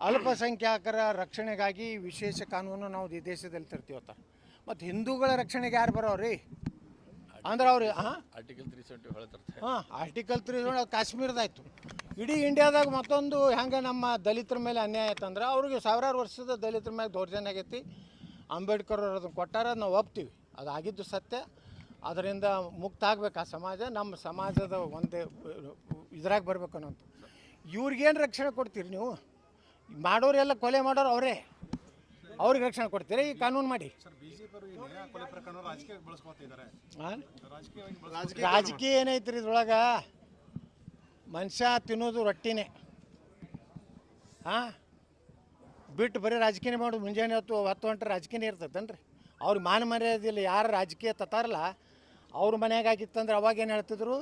ಅಲ್ಪಸಂಖ್ಯಾತರ ರಕ್ಷಣೆಗಾಗಿ ವಿಶೇಷ ಕಾನೂನು ನಾವು ಈ ದೇಶದಲ್ಲಿ ತರ್ತೀವತ್ತ ಮತ್ತು ಹಿಂದೂಗಳ ರಕ್ಷಣೆಗೆ ಯಾರು ಬರೋರಿ ಅಂದ್ರೆ ಅವ್ರಿ ಹಾಂ? ಆರ್ಟಿಕಲ್ ತ್ರೀ ಸೆವೆಂಟಿ ಹೇಳ್ತಾರೆ ಹಾಂ ಆರ್ಟಿಕಲ್ ತ್ರೀ ಕಾಶ್ಮೀರದಾಯ್ತು. ಇಡೀ ಇಂಡಿಯಾದಾಗ ಮತ್ತೊಂದು ಹೆಂಗೆ ನಮ್ಮ ದಲಿತರ ಮೇಲೆ ಅನ್ಯಾಯ ಆಯ್ತಂದ್ರೆ ಅವ್ರಿಗೆ ಸಾವಿರಾರು ವರ್ಷದ ದಲಿತರ ಮೇಲೆ ದೌರ್ಜನ್ಯ ಆಗೈತಿ. ಅಂಬೇಡ್ಕರ್ ಅವರು ಅದನ್ನು ಕೊಟ್ಟಾರ ನಾವು ಒಪ್ತೀವಿ. ಅದು ಆಗಿದ್ದು ಸತ್ಯ. ಅದರಿಂದ ಮುಕ್ತ ಆಗ್ಬೇಕು ಆ ಸಮಾಜ. ನಮ್ಮ ಸಮಾಜದ ಒಂದೇ ಇದ್ರಾಗ ಬರ್ಬೇಕು ಅನ್ನೋಂಥ ಇವ್ರಿಗೇನು ರಕ್ಷಣೆ ಕೊಡ್ತೀರಿ ನೀವು? ಮಾಡೋರೆಲ್ಲ ಕೊಲೆ ಮಾಡೋರು ಅವರೇ. ಅವ್ರಿಗೆ ರಕ್ಷಣೆ ಕೊಡ್ತೀರಿ? ಈ ಕಾನೂನು ಮಾಡಿ. ರಾಜಕೀಯ ಏನೈತ್ರಿ ಇದ್ರೊಳಗೆ? ಮನುಷ್ಯ ತಿನ್ನೋದು ರೊಟ್ಟಿನೇ. ಹಾಂ ಬಿಟ್ಟು ಬರೀ ರಾಜಕೀಯ ಮಾಡೋದು ಮುಂಜಾನೆ ಹೊತ್ತು ಹತ್ತು ಗಂಟೆ ರಾಜಕೀಯ ಇರ್ತೈತೇನ್ರಿ? ಅವ್ರ ಮಾನ ಮರ್ಯಾದಿಲ್ಲ ಯಾರು ರಾಜಕೀಯ ತತ್ತಾರಲ್ಲ ಅವ್ರ ಮನೆಯಾಗಿತ್ತಂದ್ರೆ ಅವಾಗ ಏನು ಹೇಳ್ತಿದ್ರು?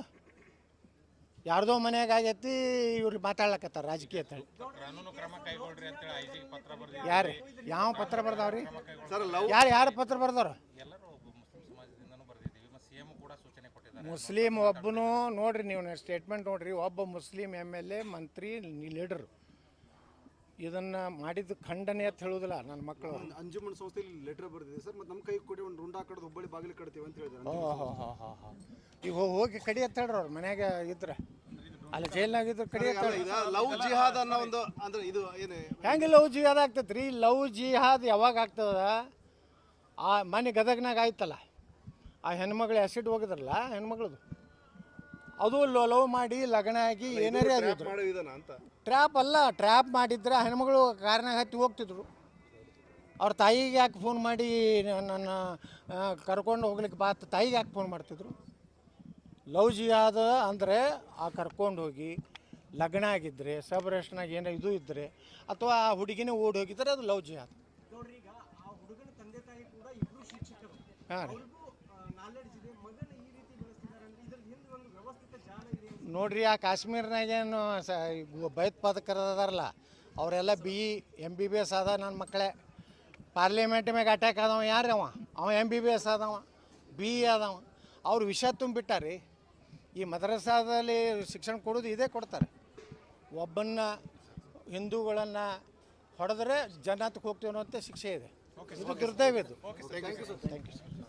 ಯಾರ್ದೋ ಮನ್ಯಾಗ ಆಗೈತಿ ಇವ್ರು ಮಾತಾಡ್ಲಕತ್ತಾರ ರಾಜಕೀಯ ತಳಿ ಕಾನೂನು ಕ್ರಮ ಕೈಗೊಳ್ರಿ ಅಂತೇಳಿ ಐಜಿಗೆ ಪತ್ರ ಬರ್ದಿದೆ ಯಾರು? ಯಾವ ಪತ್ರ ಬರ್ದಾವ್ರಿ? ಸರ್ ಲವ್ ಯಾರು ಯಾರು ಪತ್ರ ಬರ್ದವ್ರ? ಎಲ್ಲರೂ ಮುಸ್ಲಿಂ ಸಮಾಜದಿಂದನೂ ಬರ್ದಿದ್ದೀವಿ. ಮತ್ತು ಕೂಡ ಸೂಚನೆ ಕೊಟ್ಟಿದ್ದಾರೆ. ಮುಸ್ಲಿಂ ಒಬ್ಬನು ನೋಡ್ರಿ ನೀವು ಸ್ಟೇಟ್ಮೆಂಟ್ ನೋಡ್ರಿ ಒಬ್ಬ ಮುಸ್ಲಿಂ ಎಂ ಎಲ್ ಎ ಮಂತ್ರಿ ಲೀಡರು ಇದನ್ನ ಮಾಡಿದ ಖಂಡನೆ ಅಂತ ಹೇಳುದಿಲ್ಲ ನನ್ನ ಮಕ್ಕಳು ಅಂಜುಮನ್ ಸಂಸ್ಥೆಯಲ್ಲಿ ಲೆಟರ್ ಬರ್ದಿದೆ ಸರ್ ಮತ್ತೆ ನಮ್ಮ ಕೈ ಕೊಡಿ ಒಂದು ರುಂಡ ಕಡ್ದು ಹುಬ್ಬಳ್ಳಿ ಬಾಗಿಲು ಕಟ್ತೀವಿ ಅಂತ ಹೇಳಿದ್ರು. ಓ ಹೋ ಹೋ ಹೋ ಹೋ. ಈಗ ಹೋಗಿ ಕಡಿ ಅಂತ ಹೇಳ್ರಿ ಅವ್ರು ಮನ್ಯಾಗ ಇದ್ರೆ. ಅಲ್ಲಿ ಜೈಲ್ನಾಗಿದ್ರು ಇದ್ರೆ ಕಡಿ ಅಂತ ಹೇಳ್ರಿ ಈಗ ಲವ್ ಜಿಹಾದ್ ಅನ್ನೋ ಒಂದು ಅಂದ್ರೆ ಇದು ಏನು ಹೆಂಗೆ ಲವ್ ಜಿಹಾದ್ ಆಗ್ತೈತೆ ರೀ ಲವ್ ಜಿಹಾದ್ ಯಾವಾಗ ಆಗ್ತದ? ಆ ಮನೆ ಗದಗ್ನಾಗ ಆಯ್ತಲ್ಲ. ಆ ಹೆಣ್ಮಗಳು ಆ್ಯಸಿಡ್ ಹೋಗಿದ್ರಲ್ಲ ಹೆಣ್ಮಗಳದು. ಅದು ಲವ್ ಮಾಡಿ ಲಗ್ನ ಆಗಿ ಏನಾರೇ ಆಗಿದ್ರು. ಟ್ರ್ಯಾಪ್ ಅಲ್ಲ ಟ್ರ್ಯಾಪ್ ಮಾಡಿದ್ರೆ ಹೆಣ್ಮಗಳು ಕಾರ್ನಾಗ ಹತ್ತಿ ಹೋಗ್ತಿದ್ರು. ಅವ್ರ ತಾಯಿಗೆ ಯಾಕೆ ಫೋನ್ ಮಾಡಿ ನನ್ನ ಕರ್ಕೊಂಡು ಹೋಗ್ಲಿಕ್ಕೆ ಬಾ ತಾಯಿಗೆ ಯಾಕೆ ಫೋನ್ ಮಾಡ್ತಿದ್ರು? ಲವ್ ಆದ ಅಂದರೆ ಆ ಕರ್ಕೊಂಡು ಹೋಗಿ ಲಗ್ನ ಆಗಿದ್ದರೆ ಸಬ್ರೇಷನಾಗ ಏನೋ ಇದು ಇದ್ದರೆ ಅಥವಾ ಆ ಹುಡುಗಿನೇ ಓಡಿ ಹೋಗಿದ್ರೆ ಅದು ಲವ್ ಜಿಯಾದ ಹಾಂ ರೀ. ನೋಡ್ರಿ ಆ ಕಾಶ್ಮೀರ್ನಾಗೇನು ಸ ಭಯೋತ್ಪಾದಕರದಾರಲ್ಲ ಅವರೆಲ್ಲ B M B B S ಆದ ನನ್ನ ಮಕ್ಕಳೇ. ಪಾರ್ಲಿಮೆಂಟ್ ಮ್ಯಾಗ ಅಟ್ಯಾಕ್ ಆದವ ಯಾರು ಅವ? ಅವ ಎಂ ಬಿ ಬಿ ಎಸ್ ಆದವ ಬಿ ಇ ಆದವ. ಅವ್ರು ವಿಷ ತುಂಬಿಟ್ಟಾರಿ. ಈ ಮದ್ರಸಾದಲ್ಲಿ ಶಿಕ್ಷಣ ಕೊಡೋದು ಇದೇ ಕೊಡ್ತಾರೆ. ಒಬ್ಬನ್ನ ಹಿಂದೂಗಳನ್ನು ಹೊಡೆದ್ರೆ ಜನತಕ್ಕೆ ಹೋಗ್ತೀವಿ ಅನ್ನೋಂಥ ಶಿಕ್ಷೆ ಇದೆ. ಇದು ದುರ್ದೈವ ಇದು. Thank you sir